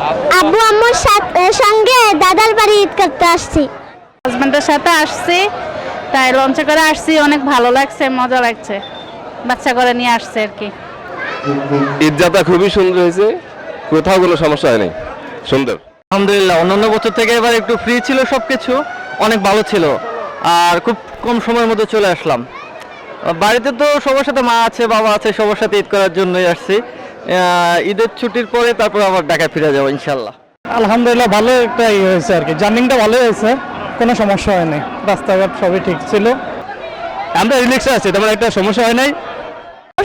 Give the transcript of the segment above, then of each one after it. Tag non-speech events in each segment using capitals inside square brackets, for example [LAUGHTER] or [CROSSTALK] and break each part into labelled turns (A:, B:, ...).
A: আব্বু আম্মুর সাথে- সঙ্গে দাদার বাড়ি ঈদ করতে আসছি।
B: হাজব্যান্ডের সাথে আসছি তাই লঞ্চে করে আসছি অনেক ভালো লাগছে মজা লাগছে। বাচ্চা করে নিয়ে আসছে আর কি।
C: ঈদযাত্রা খুবই সুন্দর হয়েছে কোথাও কোনো সমস্যা হয়নি সুন্দর।
D: আলহামদুলিল্লাহ অন্যান্য বছর থেকে এবার একটু ফ্রি ছিল সব কিছু অনেক ভালো ছিল আর খুব কম সময়ের মধ্যে চলে আসলাম। বাড়িতে তো সবার সাথে মা আছে বাবা আছে সবার সাথে ঈদ করার জন্যই আসছি। ঈদের ছুটির পরে তারপর আবার ঢাকায় ফিরে যাব ইনশাল্লাহ
E: আলহামদুলিল্লাহ ভালো একটা ইয়ে হয়েছে আর কি। জার্নিংটা ভালো হয়েছে কোনো সমস্যা হয়নি। রাস্তাঘাট সবই ঠিক ছিল।
C: আমরা রিল্যাক্সে আছি তেমন একটা সমস্যা হয় নাই।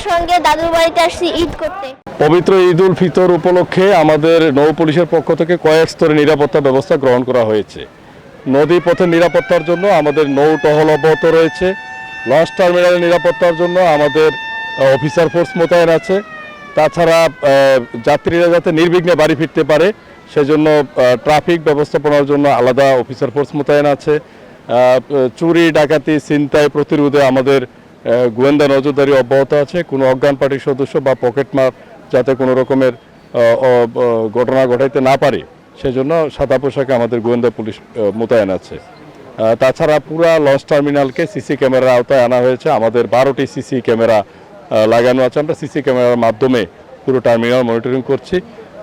A: সঙ্গে দাদুর বাড়িতে আসছি ঈদ করতে।
F: পবিত্র ঈদ উল ফিতর উপলক্ষে আমাদের নৌ পুলিশের পক্ষ থেকে কয়েক স্তরে নিরাপত্তা ব্যবস্থা গ্রহণ করা হয়েছে। নদী পথের নিরাপত্তার জন্য আমাদের নৌ টহল অব্যাহত রয়েছে। লঞ্চ টার্মিনালের নিরাপত্তার জন্য আমাদের অফিসার ফোর্স মোতায়েন আছে। তাছাড়া যাত্রীরা যাতে নির্বিঘ্নে বাড়ি ফিরতে পারে, সেজন্য ট্রাফিক ব্যবস্থাপনার জন্য আলাদা অফিসার ফোর্স মোতায়েন আছে। চুরি, ডাকাতি, ছিনতাই প্রতিরোধে আমাদের গোয়েন্দা নজরদারি অব্যাহত আছে। কোনো অজ্ঞান পার্টির সদস্য বা পকেটমার যাতে কোনো রকমের ঘটনা ঘটাইতে না পারে, সেজন্য সাদা পোশাকে আমাদের গোয়েন্দা পুলিশ মোতায়েন আছে। তাছাড়া পুরা লঞ্চ টার্মিনালকে সিসি ক্যামেরার আওতায় আনা হয়েছে। আমাদের বারোটি সিসি ক্যামেরা লাগানো আছে। আমরা সিসি ক্যামেরার মাধ্যমে পুরো টার্মিনাল মনিটরিং করছি।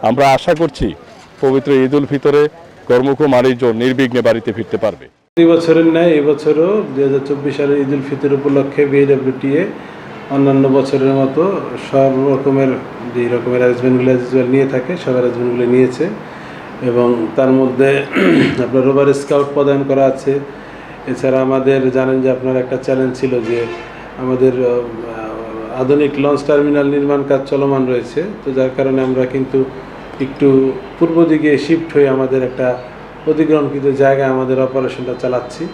F: আমরা আশা করছি পবিত্র ঈদ উল ফিতরে কর্মুখ মানুষজন নির্বিঘ্নে বাড়িতে ফিরতে পারবে।
G: প্রতি বছরের ন্যায় এবছরও দু হাজার চব্বিশ সালের ঈদ উল ফিতর উপলক্ষে বিএডব্লিউটিএ অন্যান্য বছরের মতো সব রকমের যে রকমের অ্যারেঞ্জমেন্টগুলো নিয়ে থাকে, সব অ্যারেঞ্জমেন্টগুলো নিয়েছে। এবং তার মধ্যে [CLEARS THROAT] আপনার রোবার স্কাউট প্রদান করা আছে। এছাড়া আমাদের জানেন যে আপনার একটা চ্যালেঞ্জ ছিল যে আমাদের আধুনিক লঞ্চ টার্মিনাল নির্মাণ কাজ চলমান রয়েছে। তো যার কারণে আমরা কিন্তু একটু পূর্ব দিকে শিফট হয়ে আমাদের একটা অধিগ্রহণকৃত জায়গায় আমাদের অপারেশনটা চালাচ্ছি।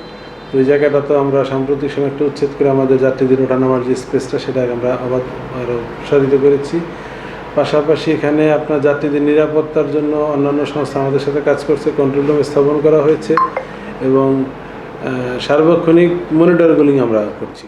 G: তো ওই জায়গাটা তো আমরা সাম্প্রতিক সময় একটু উচ্ছেদ করে আমাদের যাত্রীদের ওঠানামার যে স্পেসটা সেটা আমরা আবার আরও প্রসারিত করেছি। পাশাপাশি এখানে আপনার যাত্রীদের নিরাপত্তার জন্য অন্যান্য সংস্থা আমাদের সাথে কাজ করছে কন্ট্রোল রুম স্থাপন করা হয়েছে এবং সার্বক্ষণিক মনিটরগুলিং আমরা করছি।